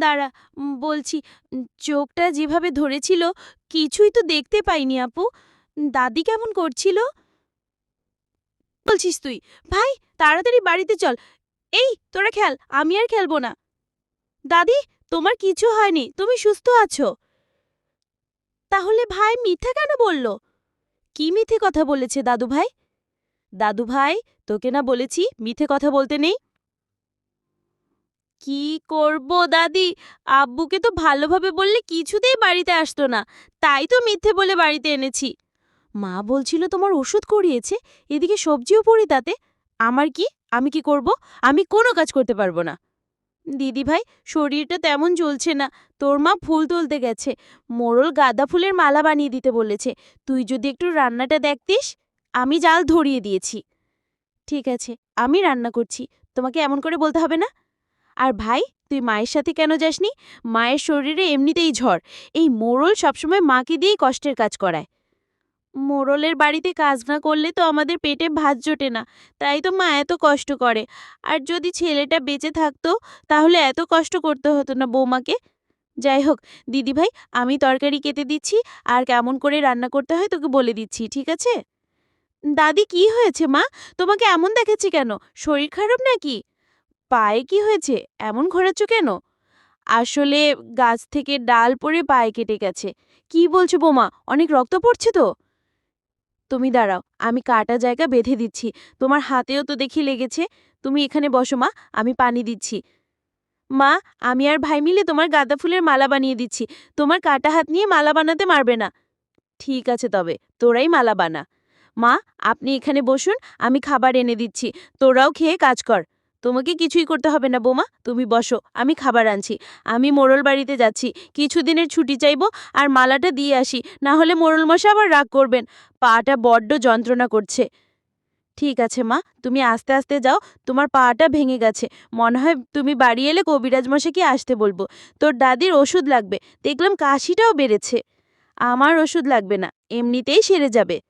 দাঁড়া বলছি, চোখটা যেভাবে ধরেছিল, কিছুই তো দেখতে পাইনি আপু। দাদি কেমন করছিল? বলছিস তুই, ভাই, তাড়াতাড়ি বাড়িতে চল। এই, তোরা খেল আমি আর খেলব না। দাদি, তোমার কিছু হয়নি, তুমি সুস্থ আছো? তাহলে ভাই মিথ্যা কেন বলল? কি মিথ্যে কথা বলেছে দাদু ভাই দাদু ভাই তোকে না বলেছি মিথ্যে কথা বলতে নেই। কি করব, দাদি? আব্বুকে তো ভালোভাবে বললে কিছুতেই বাড়িতে আসতো না। তাই তো মিথ্যে বলে বাড়িতে এনেছি। মা বলছিল তোমার ওষুধ করিয়েছে, এদিকে সবজিও পড়ি তাতে। আমার কি? আমি কি করব? আমি কোনো কাজ করতে পারব না। দিদি ভাই, শরীরটা তেমন চলছে না। তোর মা ফুল তুলতে গেছে। মোরল গাঁদা ফুলের মালা বানিয়ে দিতে বলেছে। তুই যদি একটু রান্নাটা দেখতিস, আমি জাল ধরিয়ে দিয়েছি। ঠিক আছে, আমি রান্না করছি। তোমাকে এমন করে বলতে হবে না? আর ভাই, তুই মায়ের সাথে কেন যাসনি? মায়ের শরীরে এমনিতেই ঝড়। এই মোড়ল সবসময় মাকে দিয়েই কষ্টের কাজ করায়। মোড়লের বাড়িতে কাজ না করলে তো আমাদের পেটে ভাত জোটে না। তাই তো মা এত কষ্ট করে। আর যদি ছেলেটা বেঁচে থাকতো, তাহলে এত কষ্ট করতে হতো না বৌমাকে। যাই হোক দিদিভাই আমি তরকারি কেটে দিচ্ছি, আর কেমন করে রান্না করতে হয় তোকে বলে দিচ্ছি, ঠিক আছে? দাদি, কি হয়েছে মা? তোমাকে এমন দেখাচ্ছি কেন? শরীর খারাপ নাকি? পায়ে কি হয়েছে? এমন ঘোরাচ্ছ কেন? আসলে গাছ থেকে ডাল পড়ে পায়ে কেটে গেছে। কি বলছো বোমা? অনেক রক্ত পড়ছে তো? তুমি দাঁড়াও, আমি কাটা জায়গা বেঁধে দিচ্ছি। তোমার হাতেও তো দেখি লেগেছে। তুমি এখানে বসো মা, আমি পানি দিচ্ছি। মা, আমি আর ভাই মিলে তোমার গাঁদা ফুলের মালা বানিয়ে দিচ্ছি। তোমার কাটা হাত নিয়ে মালা বানাতে মারবে না। ঠিক আছে তবে, তোরাই মালা বানা। মা, আপনি এখানে বসুন, আমি খাবার এনে দিচ্ছি। তোরাও খেয়ে কাজ কর। তোমাকে কিছুই করতে হবে না, বোমা। তুমি বসো, আমি খাবার আনছি। আমি মোড়ল বাড়িতে যাচ্ছি। কিছুদিনের ছুটি চাইব আর মালাটা দিয়ে আসি। না হলে মোড়ল মশা আবার রাগ করবেন। পাটা বড্ড যন্ত্রণা করছে। ঠিক আছে, মা, তুমি আস্তে আস্তে যাও। তোমার পাটা ভেঙে গেছে। মনে হয় তুমি বাড়ি এলে কবিরাজ মশাইকে আসতে বলব। তোর দাদির ওষুধ লাগবে। দেখলাম কাশিটাও বেড়েছে। আমার ওষুধ লাগবে না। এমনিতেই সেরে যাবে।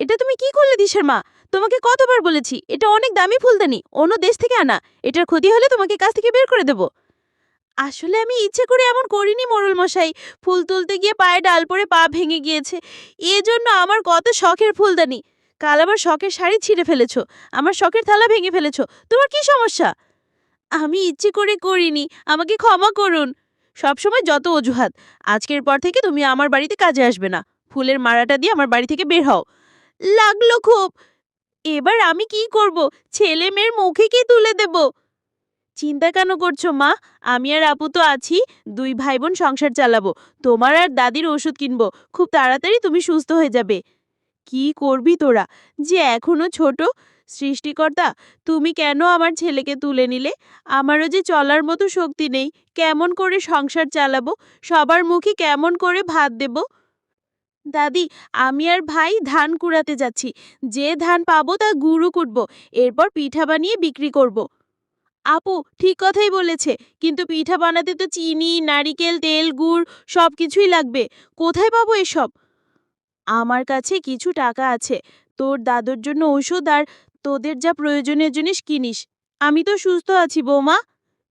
এটা তুমি কি করলে দিশার মা? তোমাকে কতবার বলেছি, এটা অনেক দামি ফুলদানি, অন্য দেশ থেকে আনা, এটার ক্ষতি হলে তোমাকে কাছ থেকে বের করে দেব। আসলে আমি ইচ্ছে করে এমন করিনি মোড়ল মশাই ফুল তুলতে গিয়ে পায়ে ডাল পড়ে পা ভেঙে গিয়েছে। এজন্য আমার কত শখের ফুলদানি। কাল আবার শখের শাড়ি ছিঁড়ে ফেলেছ, আমার শখের থালা ভেঙে ফেলেছ, তোমার কি সমস্যা? আমি ইচ্ছে করে করিনি, আমাকে ক্ষমা করুন। সবসময় যত অজুহাত, আজকের পর থেকে তুমি আমার বাড়িতে কাজে আসবে না। ফুলের মারাটা দিয়ে আমার বাড়ি থেকে বের হও। লাগল খুব। এবার আমি কি করব? ছেলে মেয়ের মুখে কি তুলে দেব? চিন্তা কেন করছ মা? আমি আর আপু তো আছি, দুই ভাই বোন সংসার চালাবো। তোমার আর দাদির ওষুধ কিনবো। খুব তাড়াতাড়ি তুমি সুস্থ হয়ে যাবে। কি করবি তোরা? যে এখনও ছোট সৃষ্টিকর্তা, তুমি কেন আমার ছেলেকে তুলে নিলে? আমারও যে চলার মতো শক্তি নেই। কেমন করে সংসার চালাবো? সবার মুখে কেমন করে ভাত দেব? দাদি, আমি আর ভাই ধান কুড়াতে যাচ্ছি। যে ধান পাবো তা গুঁড়ো কুটব, এরপর পিঠা বানিয়ে বিক্রি করব। আপু, ঠিক কথাই বলেছে, কিন্তু পিঠা বানাতে তো চিনি, নারিকেল, তেল, গুড় সব কিছুই লাগবে। কোথায় পাবো এসব? আমার কাছে কিছু টাকা আছে। তোর দাদুর জন্য ওষুধ আর তোদের যা প্রয়োজনীয় জিনিস কিনিস। আমি তো সুস্থ আছি, বৌমা।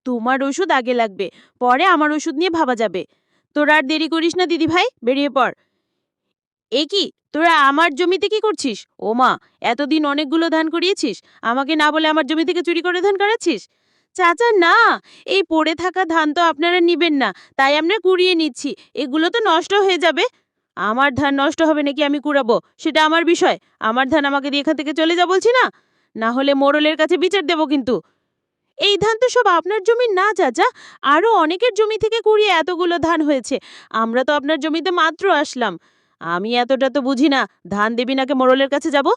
তোমার ওষুধ আগে লাগবে, পরে আমার ওষুধ নিয়ে ভাবা যাবে। তোর আর দেরি করিস না দিদি ভাই বেরিয়ে পড়। এ কি? তোরা আমার জমিতে কি করছিস? ও মা এতদিন অনেকগুলো ধান করিয়েছিস, আমাকে না বলে আমার জমি থেকে চুরি করে ধান করাচ্ছিস চাচা, না, এই পড়ে থাকা ধান তো আপনারা নিবেন না, তাই আমরা কুড়িয়ে নিচ্ছি, এগুলো তো নষ্ট হয়ে যাবে। আমার ধান নষ্ট হবে নাকি আমি কুড়াবো, সেটা আমার বিষয়, আমার ধান আমাকে দিয়ে এখান থেকে চলে যা বলছি না? না হলে মোড়লের কাছে বিচার দেবো কিন্তু। এই ধান তো সব আপনার জমির না, চাচা আরও অনেকের জমি থেকে কুড়িয়ে এতগুলো ধান হয়েছে, আমরা তো আপনার জমিতে মাত্র আসলাম। আমি এতটা তো বুঝি না। ধান দেবী নাকে মোড়লের কাছে যাব?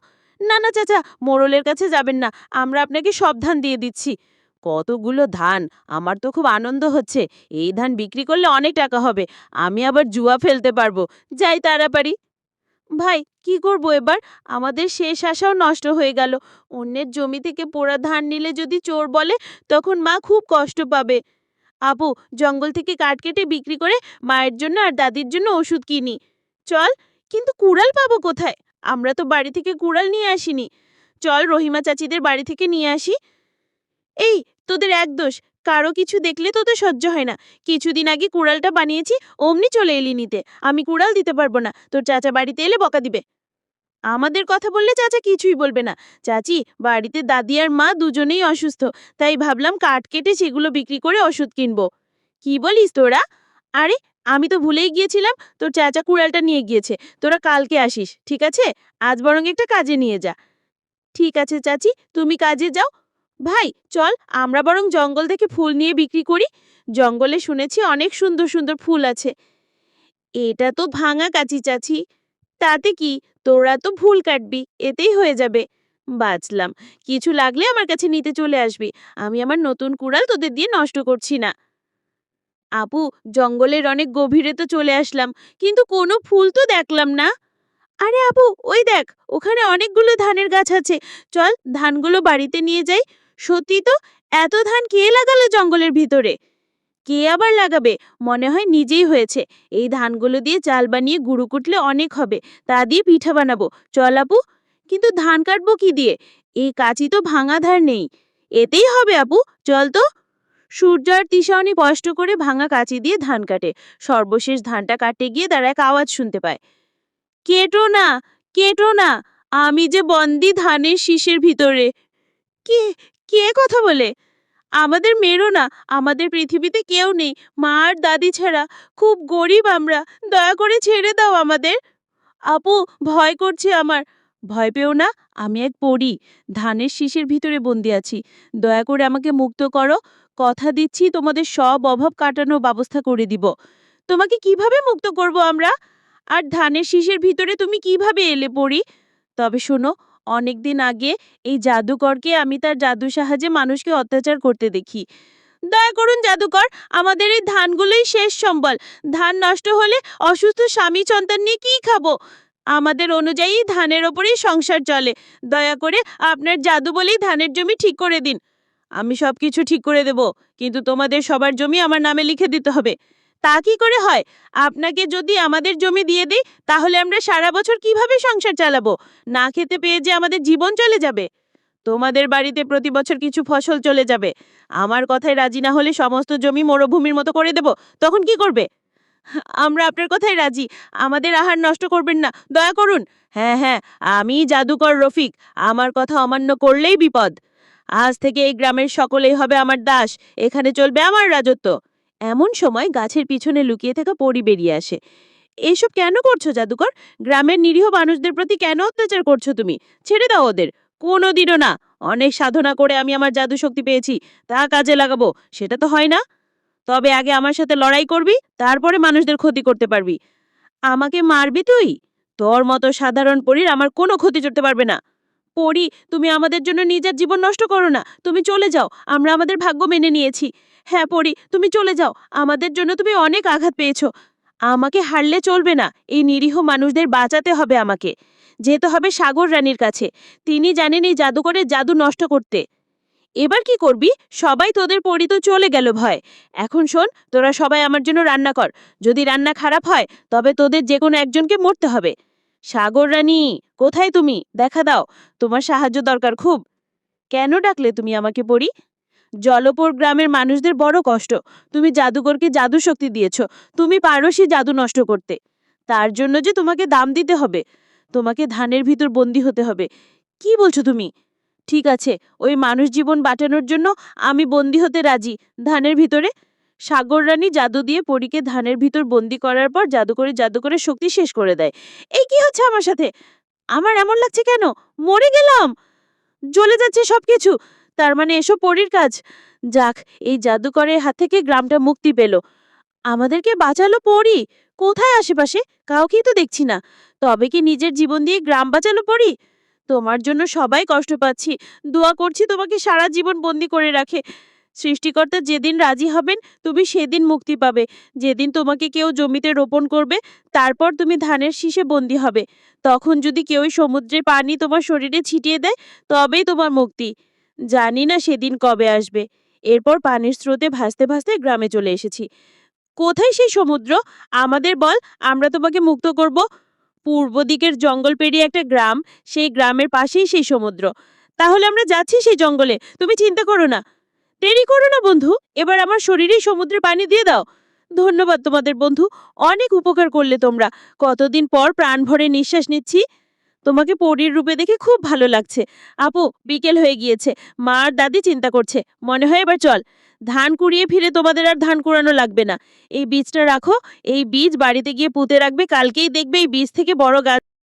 না না, চাচা মোড়লের কাছে যাবেন না। আমরা আপনাকে সব ধান দিয়ে দিচ্ছি। কতগুলো ধান? আমার তো খুব আনন্দ হচ্ছে। এই ধান বিক্রি করলে অনেক টাকা হবে। আমি আবার জুয়া ফেলতে পারব। যাই তাড়াতাড়ি। ভাই, কি করব এবার? আমাদের শেষ আশাও নষ্ট হয়ে গেল। অন্যের জমি থেকে পোড়া ধান নিলে যদি চোর বলে, তখন মা খুব কষ্ট পাবে। আপু, জঙ্গল থেকে কাঠ কেটে বিক্রি করে মায়ের জন্য আর দাদির জন্য ওষুধ কিনি। চল, কিন্তু কুড়াল পাবো কোথায়? আমরা তো বাড়ি থেকে কুড়াল নিয়ে আসিনি। চল, রহিমা চাচিদের বাড়ি থেকে নিয়ে আসি। এই, তোদের এক দোষ, কারও কিছু দেখলে তো তো সহ্য হয় না। কিছুদিন আগে কুড়ালটা বানিয়েছি, অমনি চলে এলি নিতে। আমি কুড়াল দিতে পারব না। তোর চাচা বাড়িতে এলে বকা দিবে। আমাদের কথা বললে চাচা কিছুই বলবে না। চাচি, বাড়িতে দাদি আর মা দুজনেই অসুস্থ, তাই ভাবলাম কাঠ কেটে সেগুলো বিক্রি করে ওষুধ কিনবো। কি বলিস তোরা? আরে আমি তো ভুলেই গিয়েছিলাম, তোর চাচা কুড়ালটা নিয়ে গিয়েছে, তোরা কালকে আসিস, ঠিক আছে? আজ বরং একটা কাজে নিয়ে যা। ঠিক আছে চাচি, তুমি কাজে যাও। ভাই, চল, আমরা বরং জঙ্গল থেকে ফুল নিয়ে বিক্রি করি। জঙ্গলে শুনেছি অনেক সুন্দর সুন্দর ফুল আছে। এটা তো ভাঙা কাচি চাচি। তাতে কি? তোরা তো ফুল কাটবি, এতেই হয়ে যাবে। বাঁচলাম, কিছু লাগলে আমার কাছে নিতে চলে আসবি। আমি আমার নতুন কুড়াল তোদের দিয়ে নষ্ট করছি না। আপু, জঙ্গলের অনেক গভীরে তো চলে আসলাম, কিন্তু কোনো ফুল তো দেখলাম না। আরে আপু, ওই দেখ, ওখানে অনেকগুলো ধানের গাছ আছে। চল, ধানগুলো বাড়িতে নিয়ে যাই। সত্যি তো, এত ধান কে লাগালো জঙ্গলের ভিতরে? কে আবার লাগাবে? মনে হয় নিজেই হয়েছে। এই ধানগুলো দিয়ে চাল বানিয়ে গুঁড়ো কুটলে অনেক হবে, তা দিয়ে পিঠা বানাবো। চল আপু, কিন্তু ধান কাটবো কি দিয়ে? এই কাঁচি তো ভাঙা ধার নেই। এতেই হবে আপু, চল তো। সূর্য আর তিশাওনি কষ্ট করে ভাঙা কাঁচি দিয়ে ধান কাটে। সর্বশেষ ধানটা কাটতে গিয়ে তারা এক আওয়াজ শুনতে পায়। কেটো না কেটো না, আমি যে বন্দি ধানের শীষের ভিতরে। কে কে কথা বলে? আমাদের মেরো না, আমাদের পৃথিবীতে কেউ নেই। মা আর দাদি ছাড়া খুব গরিব আমরা। দয়া করে ছেড়ে দাও আমাদের। আপু, ভয় করছে আমার। ভয় পেও না, আমি এক পড়ি ধানের শীষের ভিতরে বন্দি আছি। দয়া করে আমাকে মুক্ত করো। কথা দিচ্ছি, তোমাদের সব অভাব কাটানোর ব্যবস্থা করে দিব। তোমাকে কীভাবে মুক্ত করব আমরা? আর ধানের শীষের ভিতরে তুমি কীভাবে এলে পড়ি? তবে শোনো অনেক দিন আগে এই জাদুকরকে আমি তার জাদু সাহায্যে মানুষকে অত্যাচার করতে দেখি। দয়া করুন জাদুকর, আমাদের এই ধানগুলোই শেষ সম্বল। ধান নষ্ট হলে অসুস্থ স্বামী সন্তান নিয়ে কী খাব? আমাদের অনুযায়ী ধানের ওপরেই সংসার চলে। দয়া করে আপনার জাদু বলেই ধানের জমি ঠিক করে দিন। আমি সব কিছু ঠিক করে দেব, কিন্তু তোমাদের সবার জমি আমার নামে লিখে দিতে হবে। তা কি করে হয়? আপনাকে যদি আমাদের জমি দিয়ে দিই, তাহলে আমরা সারা বছর কীভাবে সংসার চালাবো? না খেতে পেয়ে যে আমাদের জীবন চলে যাবে। তোমাদের বাড়িতে প্রতি বছর কিছু ফসল চলে যাবে। আমার কথায় রাজি না হলে সমস্ত জমি মরুভূমির মতো করে দেব, তখন কি করবে? আমরা আপনার কথায় রাজি। আমাদের আহার নষ্ট করবেন না, দয়া করুন। হ্যাঁ হ্যাঁ আমি জাদুকর রফিক। আমার কথা অমান্য করলেই বিপদ। আজ থেকে এই গ্রামের সকলেই হবে আমার দাস, এখানে চলবে আমার রাজত্ব। এমন সময় গাছের পিছনে লুকিয়ে থাকা পরি বেরিয়ে আসে। এইসব কেন করছ জাদুকর? গ্রামের নিরীহ মানুষদের প্রতি কেন অত্যাচার করছ তুমি? ছেড়ে দাও ওদের। কোনোদিনও না। অনেক সাধনা করে আমি আমার জাদু শক্তি পেয়েছি, তা কাজে লাগাবো, সেটা তো হয় না। তবে আগে আমার সাথে লড়াই করবি, তারপরে মানুষদের ক্ষতি করতে পারবি। আমাকে মারবি তুই? তোর মতো সাধারণ পরীর আমার কোনো ক্ষতি করতে পারবে না। পরি তুমি আমাদের জন্য নিজের জীবন নষ্ট করো না। তুমি চলে যাও, আমরা আমাদের ভাগ্য মেনে নিয়েছি। হ্যাঁ পড়ি, তুমি চলে যাও, আমাদের জন্য তুমি অনেক আঘাত পেয়েছ। আমাকে হারলে চলবে না, এই নিরীহ মানুষদের বাঁচাতে হবে আমাকে। যেতে হবে সাগর রানীর কাছে, তিনি জানেন এই জাদুকরের জাদু নষ্ট করতে। এবার কি করবি? সবাই তোদের পরি তো চলে গেল ভয়। এখন শোন, তোরা সবাই আমার জন্য রান্না কর। যদি রান্না খারাপ হয়, তবে তোদের যে কোনো একজনকে মরতে হবে। সাগর রানী, কোথায় তুমি? দেখা দাও, তোমার সাহায্য দরকার খুব। কেন ডাকলে তুমি আমাকে পড়ি জলপর গ্রামের মানুষদের বড় কষ্ট। তুমি জাদুকরকে জাদু শক্তি দিয়েছ, তুমি পারসই জাদু নষ্ট করতে। তার জন্য যে তোমাকে দাম দিতে হবে, তোমাকে ধানের ভিতর বন্দি হতে হবে। কি বলছো তুমি? ঠিক আছে, ওই মানুষ জীবন বাঁচানোর জন্য আমি বন্দি হতে রাজি। ধানের ভিতরে সাগর রানী জাদু দিয়ে পরীকে ধানের ভিতর বন্দি করার পর জাদু করে জাদু করে শক্তি শেষ করে দেয়। এই কি হচ্ছে আমার সাথে? আমার এমন লাগছে কেন? মরে গেলাম! জ্বলে যাচ্ছে সবকিছু। তার মানে এসব পরীর কাজ। যাক, এই জাদুকরের হাত থেকে গ্রামটা মুক্তি পেল। আমাদেরকে বাঁচালো পরি! কোথায় আশেপাশে? কাউকেই তো দেখছি না। তবে কি নিজের জীবন দিয়ে গ্রাম বাঁচালো পরি? তোমার জন্য সবাই কষ্ট পাচ্ছি। দোয়া করছি তোমাকে সারা জীবন বন্দি করে রাখে। সৃষ্টিকর্তা যেদিন রাজি হবেন, তুমি সেদিন মুক্তি পাবে। যেদিন তোমাকে কেউ জমিতে রোপণ করবে, তারপর তুমি ধানের শীষে বন্দি হবে। তখন যদি কেউ সমুদ্রে পানি তোমার শরীরে ছিটিয়ে দেয়, তবেই তোমার মুক্তি। জানি না সেদিন কবে আসবে। এরপর পানির স্রোতে ভাসতে ভাসতে গ্রামে চলে এসেছি। কোথায় সেই সমুদ্র? আমাদের বল, আমরা তোমাকে মুক্ত করব। পূর্ব দিকের জঙ্গল পেরিয়ে একটা গ্রাম, সেই গ্রামের পাশেই সেই সমুদ্র। তাহলে আমরা যাচ্ছি সেই জঙ্গলে। তুমি চিন্তা করো না। দেরি করো না, বন্ধু। এবার আমার শরীরেই সমুদ্রে পানি দিয়ে দাও। ধন্যবাদ তোমাদের, বন্ধু। অনেক উপকার করলে তোমরা। কতদিন পর প্রাণ ভরে নিঃশ্বাস নিচ্ছি। তোমাকে পরীর রূপে দেখে খুব ভালো লাগছে। আপু, বিকেল হয়ে গিয়েছে। মা আর দাদি চিন্তা করছে। মনে হয় এবার চল। ধান কুড়িয়ে ফিরে তোমাদের আর ধান কুড়ানো লাগবে না। এই বীজটা রাখো। এই বীজ বাড়িতে গিয়ে পুঁতে রাখবে। কালকেই দেখবে এই বীজ থেকে বড় গাছ